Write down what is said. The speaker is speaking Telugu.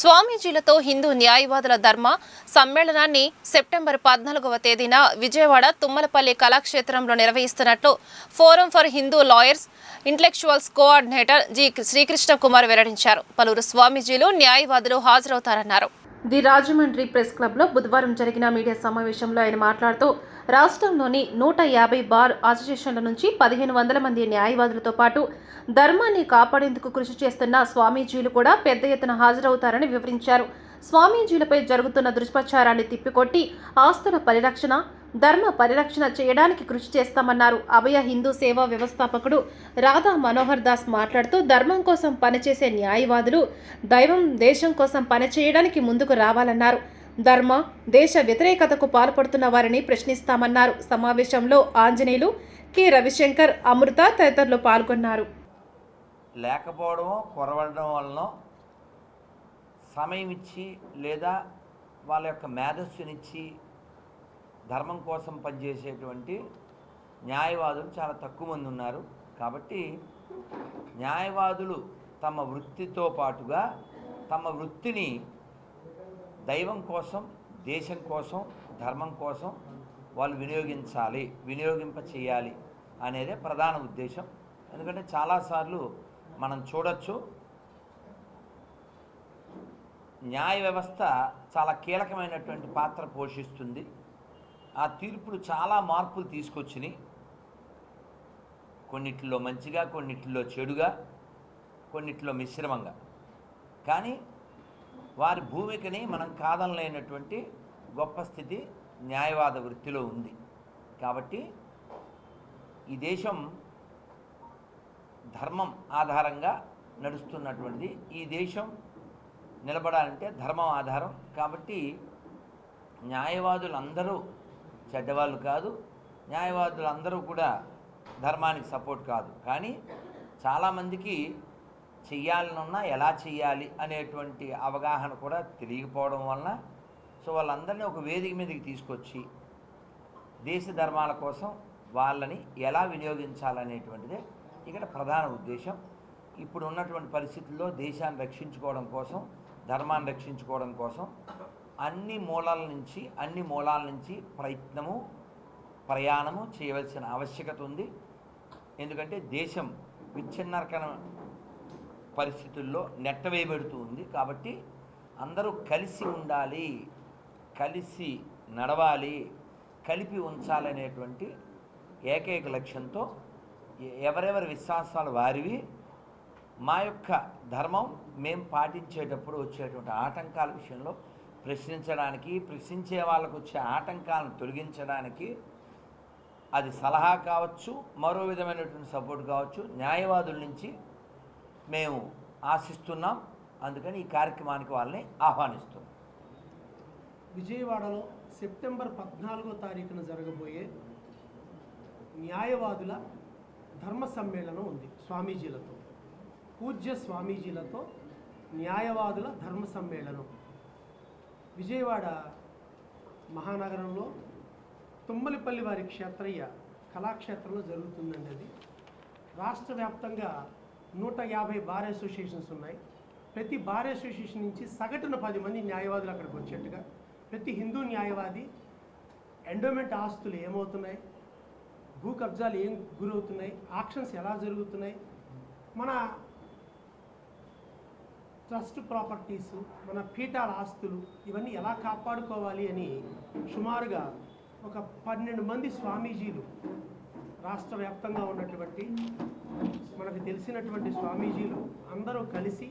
స్వామీజీలతో హిందూ న్యాయవాదుల ధర్మ సమ్మేళనాన్ని సెప్టెంబర్ పద్నాలుగవ తేదీన విజయవాడ తుమ్మలపల్లి కళాక్షేత్రంలో నిర్వహిస్తున్నట్లు forum for Hindu lawyers intellectuals coordinator G Srikrishna Kumar వెల్లడించారు. పలువురు స్వామీజీలు న్యాయవాదులు హాజరవుతారన్నారు. ది రాజమండ్రి ప్రెస్ క్లబ్లో బుధవారం జరిగిన మీడియా సమావేశంలో ఆయన మాట్లాడుతూ రాష్ట్రంలోని నూట యాభై బార్ అసోసియేషన్ల నుంచి పదిహేను వందల మంది న్యాయవాదులతో పాటు ధర్మాన్ని కాపాడేందుకు కృషి చేస్తున్న స్వామీజీలు కూడా పెద్ద ఎత్తున హాజరవుతారని వివరించారు. స్వామీజీలపై జరుగుతున్న దుష్ప్రచారాన్ని తిప్పికొట్టి ఆస్తుల పరిరక్షణ ధర్మ పరిరక్షణ చేయడానికి కృషి చేస్తామన్నారు. అభయ హిందూ సేవా వ్యవస్థాపకుడు రాధా మనోహర్ దాస్ మాట్లాడుతూ ధర్మం కోసం పనిచేసే న్యాయవాదులు దైవం దేశం కోసం పనిచేయడానికి ముందుకు రావాలన్నారు. ధర్మ దేశ వ్యతిరేకతకు పాల్పడుతున్న వారిని ప్రశ్నిస్తామన్నారు. సమావేశంలో ఆంజనేయులు కె. రవిశంకర్ అమృత తదితరులు పాల్గొన్నారు. లేకపోవడం కొరవడం వలన సమయం ఇచ్చి లేదా వాళ్ళ యొక్క మేధస్సునిచ్చి ధర్మం కోసం పనిచేసేటువంటి న్యాయవాదులు చాలా తక్కువ మంది ఉన్నారు. కాబట్టి న్యాయవాదులు తమ వృత్తితో పాటుగా తమ వృత్తిని దైవం కోసం దేశం కోసం ధర్మం కోసం వాళ్ళు వినియోగించాలి వినియోగింప చేయాలి అనేదే ప్రధాన ఉద్దేశం. ఎందుకంటే చాలాసార్లు మనం చూడొచ్చు న్యాయ వ్యవస్థ చాలా కీలకమైనటువంటి పాత్ర పోషిస్తుంది. ఆ తీర్పులు చాలా మార్పులు తీసుకొచ్చినాయి. కొన్నిట్లో మంచిగా కొన్నిట్లో చెడుగా కొన్నిట్లో మిశ్రమంగా. కానీ వారి భూమికని మనం కాదనలేనటువంటి గొప్ప స్థితి న్యాయవాద వృత్తిలో ఉంది. కాబట్టి ఈ దేశం ధర్మం ఆధారంగా నడుస్తున్నటువంటిది. ఈ దేశం నిలబడాలంటే ధర్మం ఆధారం. కాబట్టి న్యాయవాదులు అందరూ చెడ్డవాళ్ళు కాదు. న్యాయవాదులు అందరూ కూడా ధర్మానికి సపోర్ట్ కాదు. కానీ చాలామందికి చెయ్యాలనున్నా ఎలా చెయ్యాలి అనేటువంటి అవగాహన కూడా తెలియకపోవడం వలన సో వాళ్ళందరినీ ఒక వేదిక మీదకి తీసుకొచ్చి దేశ ధర్మాల కోసం వాళ్ళని ఎలా వినియోగించాలనేటువంటిదే ఇక్కడ ప్రధాన ఉద్దేశం. ఇప్పుడు ఉన్నటువంటి పరిస్థితుల్లో దేశాన్ని రక్షించుకోవడం కోసం ధర్మాన్ని రక్షించుకోవడం కోసం అన్ని మూలాల నుంచి అన్ని మూలాల నుంచి ప్రయత్నము ప్రయాణము చేయవలసిన ఆవశ్యకత ఉంది. ఎందుకంటే దేశం విచ్ఛిన్నరకణ పరిస్థితుల్లో నెట్టవేయబడుతూ ఉంది. కాబట్టి అందరూ కలిసి ఉండాలి కలిసి నడవాలి కలిపి ఉంచాలనేటువంటి ఏకైక లక్ష్యంతో ఎవరెవరి విశ్వాసాలు వారివి. మా యొక్క ధర్మం మేము పాటించేటప్పుడు వచ్చేటువంటి ఆటంకాల విషయంలో ప్రశ్నించడానికి ప్రశ్నించే వాళ్ళకు వచ్చే ఆటంకాలను తొలగించడానికి అది సలహా కావచ్చు మరో విధమైనటువంటి సపోర్ట్ కావచ్చు న్యాయవాదుల నుంచి మేము ఆశిస్తున్నాం. అందుకని ఈ కార్యక్రమానికి వాళ్ళని ఆహ్వానిస్తున్నాం. విజయవాడలో సెప్టెంబర్ పద్నాలుగో తారీఖున జరగబోయే న్యాయవాదుల ధర్మ సమ్మేళనం ఉంది స్వామీజీలతో. పూజ్య స్వామీజీలతో న్యాయవాదుల ధర్మ సమ్మేళనం. విజయవాడ మహానగరంలో తుమ్మలిపల్లి వారి క్షేత్రయ్య కళాక్షేత్రంలో జరుగుతుందండి అది. రాష్ట్ర వ్యాప్తంగా నూట యాభై బార్ అసోసియేషన్స్ ఉన్నాయి. ప్రతి బార్ అసోసియేషన్ నుంచి సగటున పది మంది న్యాయవాదులు అక్కడికి వచ్చేట్టుగా ప్రతి హిందూ న్యాయవాది ఎండోమెంట్ ఆస్తులు ఏమవుతున్నాయి? భూ కబ్జాలు ఏం గురవుతున్నాయి? ఆక్షన్స్ ఎలా జరుగుతున్నాయి? మన ట్రస్ట్ ప్రాపర్టీస్ మన పీఠాల ఆస్తులు ఇవన్నీ ఎలా కాపాడుకోవాలి అని సుమారుగా ఒక పన్నెండు మంది స్వామీజీలు రాష్ట్ర వ్యాప్తంగా ఉన్నటువంటి మనకు తెలిసినటువంటి స్వామీజీలు అందరూ కలిసి